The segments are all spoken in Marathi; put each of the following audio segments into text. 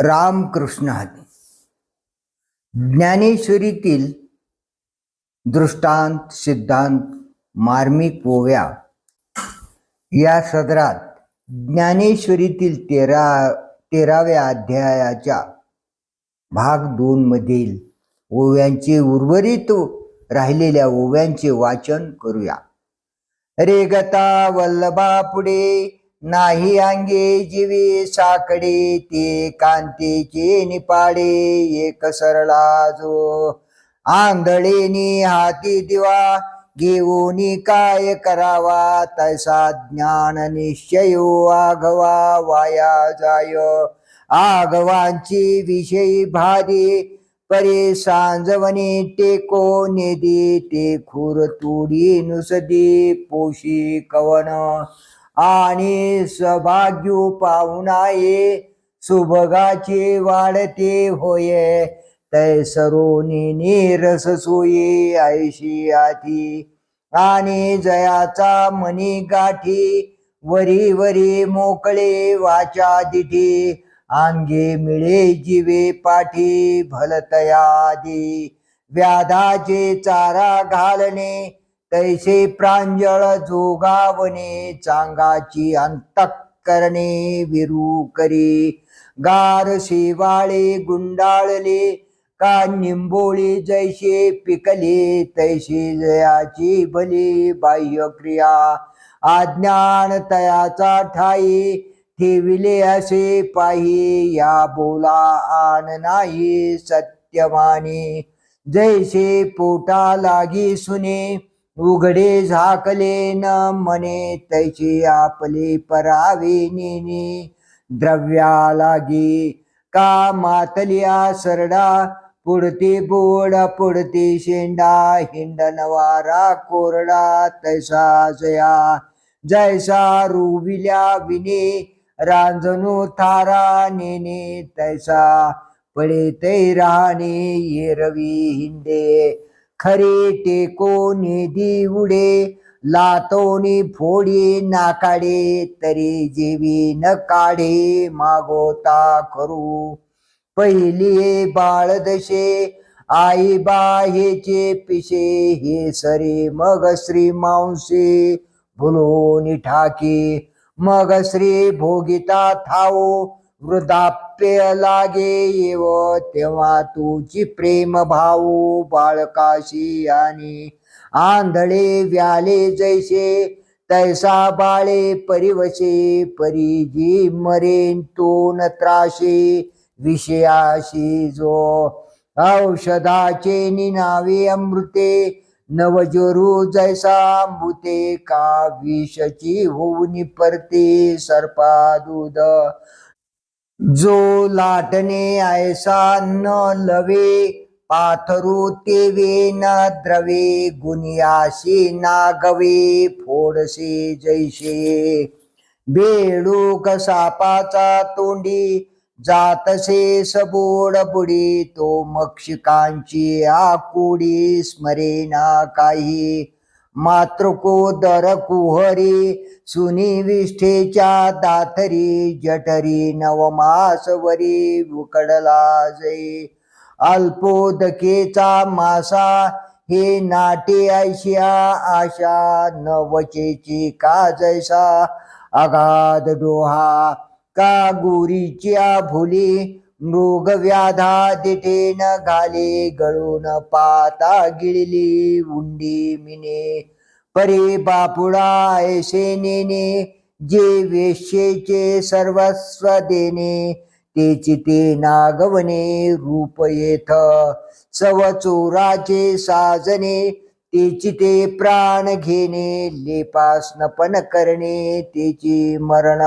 रामकृष्ण हरी. ज्ञानेश्वरीतील दृष्टांत सिद्धांत मार्मिक ओव्या या सदरात ज्ञानेश्वरीतील तेरा तेराव्या अध्यायाच्या भाग दोन मधील ओव्यांचे उर्वरित राहिलेल्या ओव्यांचे वाचन करूया. रे गता वल्लभा पुढे नाही अंगी जीवी साकडे ते कांतीची निपाडे एक सरळा जो. आंधळीनी हाती दिवा घेऊनी काय करावा तैसा ज्ञान निश्चयो आघवा वाया जाय. आगवांची विषयी भारी परे सांजवणे टेको नेदी ते खुर तुडी नुसदी पोशी कवन आणि सभाग्यू पाहुणाये सुभगाचे वाढते होये. तै सरोनी नीरस सोयी ऐशी आधी. आणि जयाचा मनी गाठी वरी वरी मोकळे वाचा दिठी. अंगे मिळे जीवे पाठी भलतयादी व्याधाचे चारा घालणे तैसे प्रांजळ जोगावणे चांगाची अंतक करणे विरू करी गार शेवाळे गुंडाळले का निंबोळी जैसे पिकले तैसे जयाची बली बाह्य क्रिया तयाचा ठाई ठेविले असे पाही या बोला आन नाही सत्यमाने. जैसे पोटा लागी सुने उघडे झाकले न मने तैची आपले परावी नेने. द्रव्या लागी का मातलिया सरडा पुडती बोड पुडती शेंडा हिंड नवारा कोरडा तैसा जया. जैसा रुविल्या विने रांजणू थारा नेने तैसा पडे तै राहणे येरवी हिंडे. खरे ते कोणी उडे लातोनी फोडी नाकाडे तरी जेवी न काढे मागोता करू. पहिली बाळ दशे आई बाहेचे पिशे हे सरे मग श्री मांसे भुलोनी ठाके. मग श्री भोगिता थाओ वृद्धाप्य लागे येव तेव्हा तुझी प्रेम भाऊ बाळकाशी आणि आंधळे व्याले जैसे तैसा बाळे परिवशे परिजी मरेन तो न त्राशे विषयाशी जो औषधाचे निनावे अमृते नवजोरू जैसा अमृते का विषची होऊन परते सर्पा दूध जो लाटणे ऐसा न लवे पाथरू तेवे न द्रवे गुनियाशी नागवे फोडसे जैसे. बेडूक सापाचा तोंडी जातसे सबोड बुडी तो मक्षिकांची आकुडी स्मरेना काही. मातृको दर कुहरी सुनी विष्ठेच्या दाथरी जठरी नवमासवरी उकडला जई. अल्पोदकेचा मासा हे नाटे ऐशिया आशा नवचेची का जैसा? अगाध डोहा का गुरीच्या भुली? मृग व्याधा दिठे घाले गळून पाता गिळली उंडी मिने. परे बापुडा ऐसेने जे वेश्येचे सर्वस्व देणे तेची ते नागवणे रूप येथ. सव चोराचे साजने तेची ते प्राण घेणे लेपासनपन करणे तेची मरण.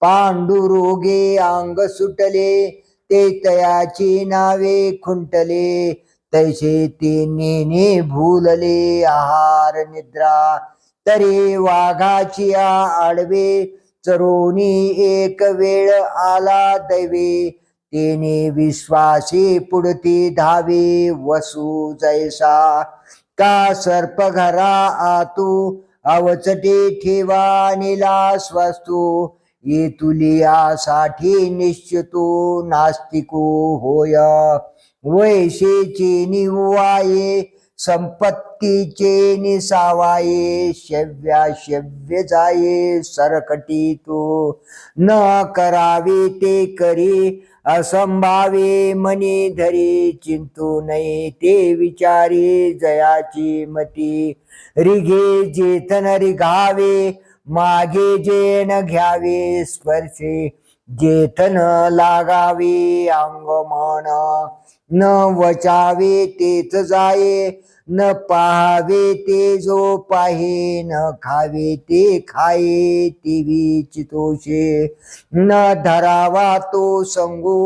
पांडुरोगे अंग सुटले ते तयाची नावे खुंटले. तैसे ते नेने भूलले आहार निद्रा तरी वाघाची आडवे. चरोनी एक वेळ आला दैवे तेने विश्वासी पुढती धावे. वसू जैसा का सर्प घरा आतू अवचटी ठेवा निला स्वस्तू तुलियासाठी निश्चितो नास्तिको होय. वैशेचे निवाये संपत्तीचे निसावाये शव्या शव्य जाये सरकटी तो न करावे ते करी असंभावे मनी धरी चिंतू नये ते विचारी जयाची मती. रिघे जेतन रिघावे मागे जेन घ्यावे स्पर्शे जेतन लागावे अंगमान न वचावे तेच जाये न पाहावे ते जो पाहे न खावे ते खाये ती विचितोषे न धरावा तो संगू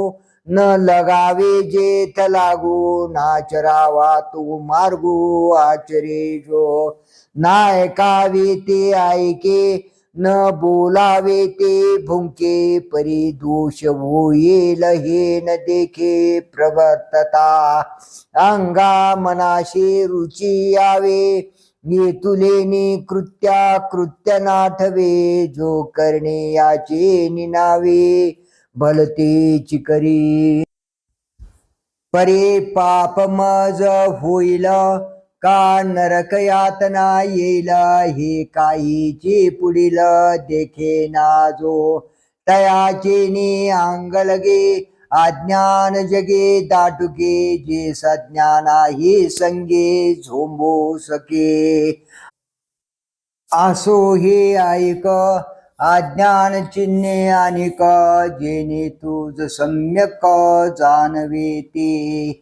न लगावे जेथ लागू नाचरावा तो मार्गू आचरे जो नायकावे ते ऐके न बोलावे ते भुंके परी दोष होईल हे न देखे प्रवर्तता. अंगा मनाशी रुची यावे ये तुलेनी कृत्या कृत्यनाथवे जो करणे याचे निनावे. भलती चिकरी. परे पाप मज होईल का? नरक यातना येईल हे काहीचे पुढील देखे नाजो. तयाचे अंगलगे अज्ञान जगे दाटुके जे सज्ञानाही संगे झोंबो सके. असो हे ऐक अज्ञान चिन्हे क जेणे तुझ सम्यक जाणवे ते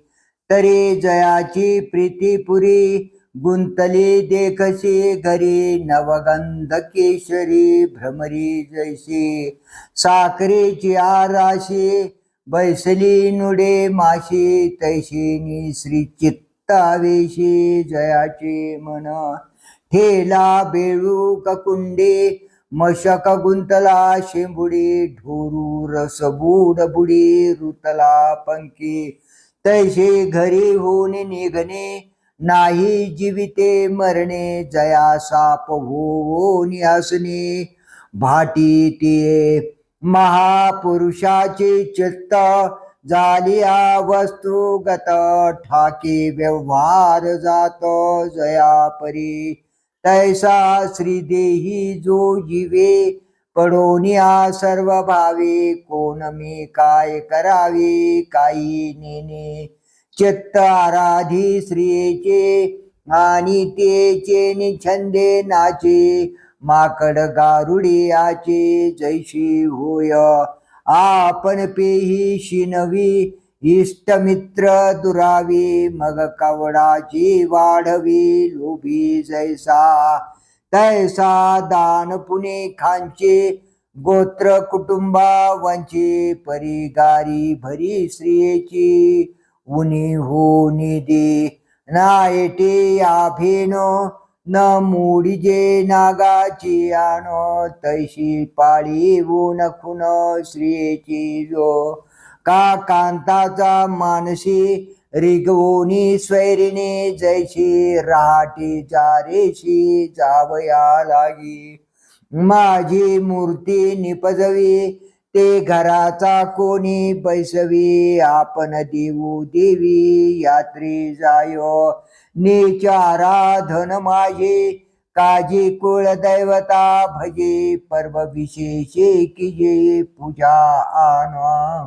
तरी जयाची प्रीती पुरी गुंतली देखशी घरी नवगंध केशरी भ्रमरी जैशी साखरेची आराशी बैसली नुडे माशी तैशिनी श्री चित्तावेशी जयाचे मन ठेला बेळू कुंडे मशक गुंतला शेंबुडी ढोरू रसबूड बुडी रुतला पंखी. तैसे घरी होऊन निघणे नाही जीविते मरणे जया साप होऊन हसणे भाटी ते महापुरुषाचे चित्त झाली वस्तुगत ठाके व्यवहार जात जया परी तैसा श्रीदेही जो जीवे पडोनिया सर्व भावे कोण मी काय करावे काही नेने. चित्त आराधी श्रीचे आणि तेचे निछंदे नाचे. माकड गारुडियाचे जैशी होय. आपण पेही शिनवी इष्टमित्र दुरावी मग कवडाची वाढवी लोभी जैसा. तैसा दान पुणे खांचे गोत्र कुटुंबा वंचे परिगारी भरी श्रियेची उनी हो निधी नायटे आभेनो न मुडीजे नागाची आणो तैशी पाळी ऊन खुन श्रियेची जो. का कांताचा मानसी रिगवोनी स्वैरिणी जैशी रहाटी चारेशी जावया लागी. माझी मूर्ती निपजवी ते घराचा कोणी बैसवी आपण देऊ देवी यात्री जायो. निचाराधन माझे काजी कुळ दैवता भजे पर्व विशेषे किजे पूजा आणा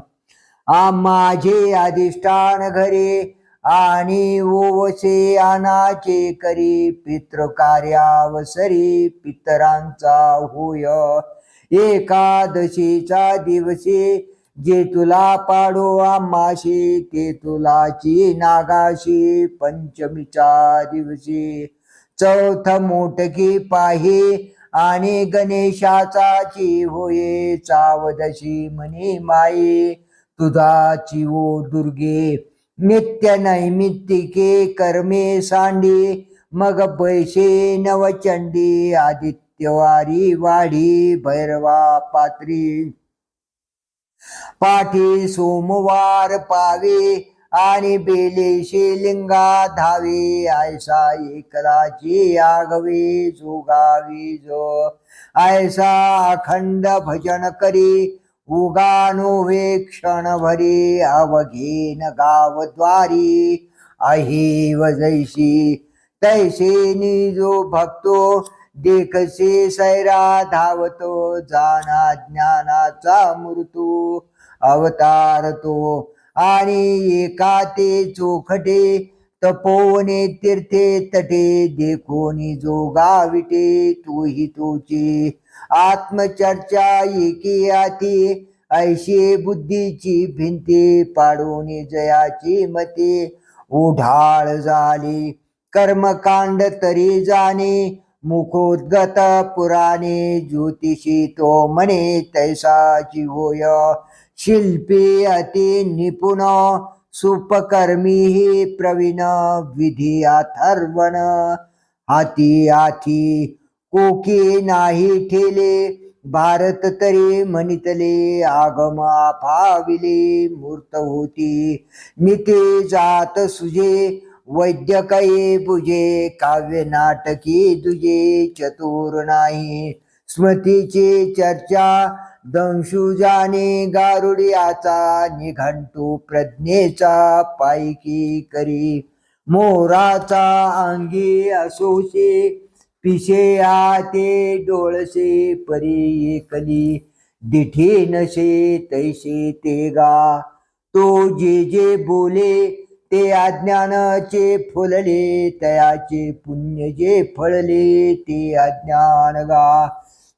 माझे अधिष्ठान घरे आणि ओवसे आनाचे करी पितृ कार्यावसरी पितरांचा होय. एकादशीचा दिवशी जे तुला पाडो आमाशी ते तुलाची नागाशी पंचमीचा दिवशी. चौथ मोटकी पाही आणि गणेशाचाची होये चावदशी म्हणे माई. तुझाची ओ दुर्गे नित्य नैमित्तिके कर्मे सांडी मग पैसे नवचंडी आदित्यवारी वाढी भैरवा पात्री. पाठी सोमवार पावे आणि बेलेशे लिंगा धावे आयसा एकलाची आगवे जोगावी जो. आयसा अखंड भजन करी उगानुवे क्षण भरी अवघेन गावद्वारी. अहिव जैशी तैसे निजो भक्तो देखसे सैरा धावतो जाना ज्ञानाचा मृत्यू. अवतारतो आणि एका ते चोखटे तपोवने तीर्थे तटे देखोनी जो गाविटे तूही तुची. आत्मचर्चा एकी आती. ऐशी बुद्धीची भिंती पाडून जयाची मती. उढाळ झाली कर्मकांड तरी जाणे. मुखोद्गत पुराणे ज्योतिषी तो म्हणे तैसा जीवोय. शिल्पी अति निपुण सुपकर्मी ही प्रवीण विधी अथर्वण हाती आथी कोकी नाही ठेले भारत तरी म्हणितले आगम आफाविले मूर्त होती. निते जात सुजे वैद्य बुजे काव्य नाटकी दुजे चतुर नाही. स्मृतीची चर्चा दंशुजाने गारुडियाचा निघंटू प्रज्ञेचा पायकी करी. मोराचा अंगी असोशी पिशे आते डोळसे परी एकली. दिठे नसे तैसे ते गा. तो जे जे बोले ते अज्ञानाचे फुलले. तयाचे पुण्य जे फळले ते अज्ञान गा.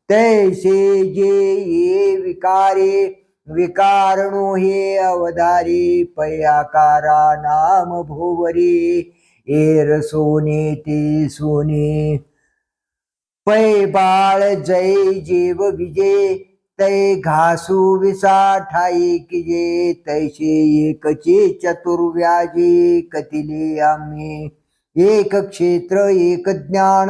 तैसे जे ये विकारे विकारणो हे अवधारी. पयाकारा नाम भोवरी. एर सोने ते सोने. पै बाळ जय जीव विजे तै घासू विसा ठाई किजे तैसे एकचे चतुर्व्याजे कतिले आम्ही. एक क्षेत्र एक ज्ञान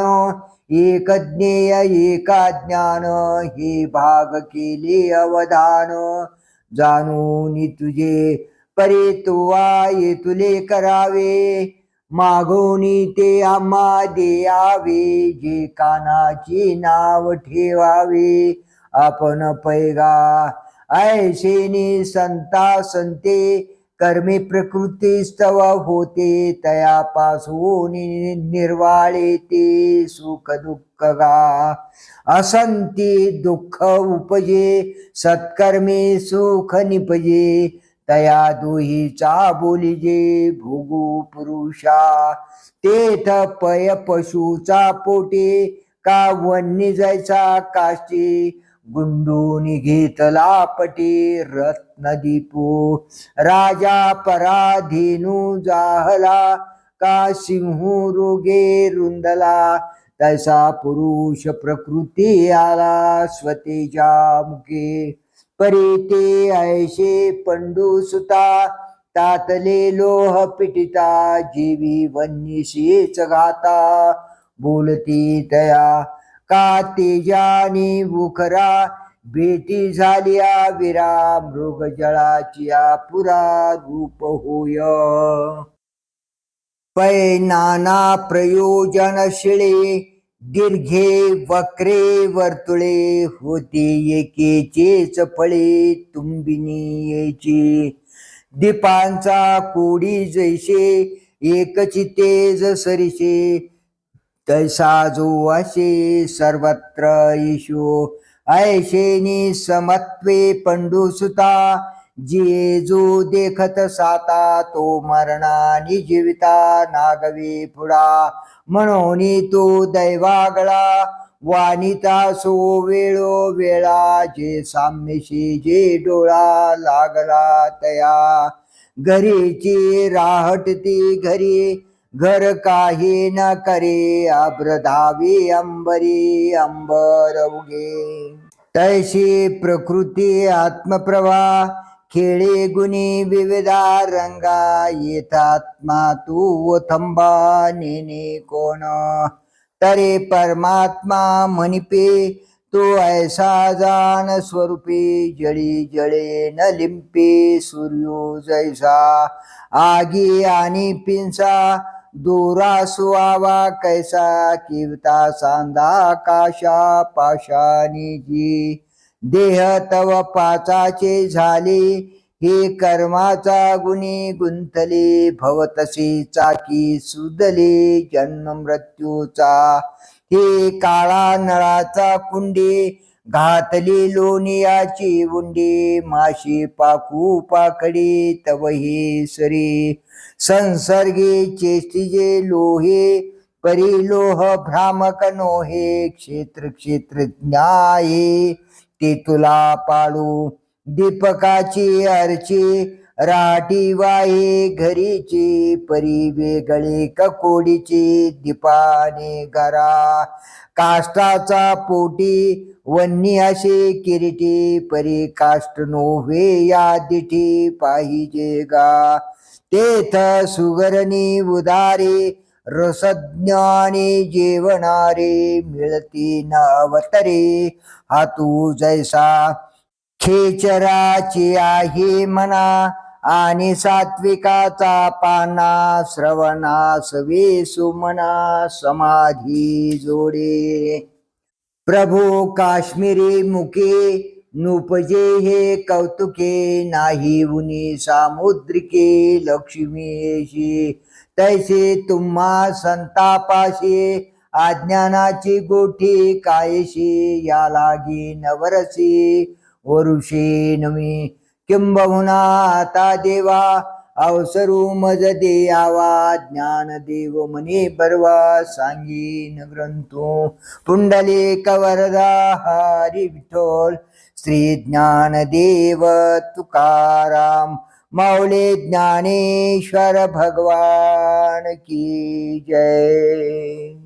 एक ज्ञेय एका ज्ञान हे भाग केले अवधान. जाणून तुझे परे तुवा ये तुले करावे. मागोनी ते आम्हा देयावे जे कानाची नाव ठेवावे. आपण पैगा ऐशेनी संता संते कर्मी प्रकृती स्तव होते तयापासून निर्वाळे ते सुख दुःख गा. असंती दुःख उपजे सत्कर्मे सुख निपजे. तया दोहीचा बोलिजे भोगू पुरुषा तेथ पय पशुचा पोटे का वन्य जायचा काशी गुंडून घेतला पटी रत्नदीपू. राजा पराधीनू जाहला का सिंहू रोगे रुंदला तसा पुरुष प्रकृती आला स्वतेजा मुखे परी ते ऐशे पंडू सुता तातले लोह पिटिता जीवी वन्यशीच गाता. बोलती तया का तेजानी बुखरा भेटी झालिया विरा मृग जळाची पुरा रूप होय. पै नाना प्रयोजनशिळे दीर्घे वक्रे वर्तुळे होते एकेचेच फळे तुंबिनीयेची दीपांचा कोडी जैसे एकची तेज सरिसे तैसा जो असे सर्वत्र येशो ऐशेनी समत्वे पंडुसुता जे जो देखत साता तो मरणानी जीविता नागवी फुडा म्हणून तो दैवागळा वानिता सो वेळो वेळा जे साम्यशी जे डोळा लागला तया. घरीची राहटती घरी घर काही न करे अब्रधावी अंबरी अंबर उगे तैशी प्रकृती आत्मप्रभा खेळे गुणी विविधा रंगा येतात. येतात्मा तू थंबा नेने कोण? तरे परमात्मा म्हणिपे तो ऐसा जान स्वरूपी जळी जळे न लिंपे सूर्यो जैसा. आगी आणि पिंसा दोरा सुवावा कैसा किवता सांदा काशा पाशानी जी. देह तव पाचाचे झाले हे कर्माचा गुणी गुंतले भवतसे चाकी सुदले जन्म मृत्यूचा हे काळा नळाचा कुंडी घातली लोणियाची उंडी माशी पाकू पाकडी तव हे सरी. संसर्गे चेष्टिजे लोहे परिलोह भ्रामक नोहे क्षेत्र क्षेत्र ज्ञाये. ती तुला पाळू. दीपकाची अर्ची राटी वाहे घरीची परी वेगळी ककोडीची दीपाने घरा काष्टाचा पोटी वन्नी असे किरीटी परी काष्ट नोव्हे या दिठी पाहिजे गा. तेथ सुगरणी उदारी रसज्ञाने जेवणारे मिळती न अवतरे हा तू जैसा खेचराची आहे मना आणि सात्विकाचा पाना श्रवणास वेसु मना समाधी जोडे. प्रभू काश्मीरी मुके नुपजे हे कौतुके नाही उनी सामुद्रिके लक्ष्मीशी. तैसे तुम्हा संतापाशी अज्ञानाची गोठी कायशी या लागी नवरसी वरुषे नवी किंबहुना आता देवा अवसरू मज देयावा ज्ञान देव मने बरवा सांगीन ग्रंथो. पुंडले कवरदा हरी विठोल श्री ज्ञान देव तुकाराम. माऊले ज्ञानेश्वर भगवान की जय।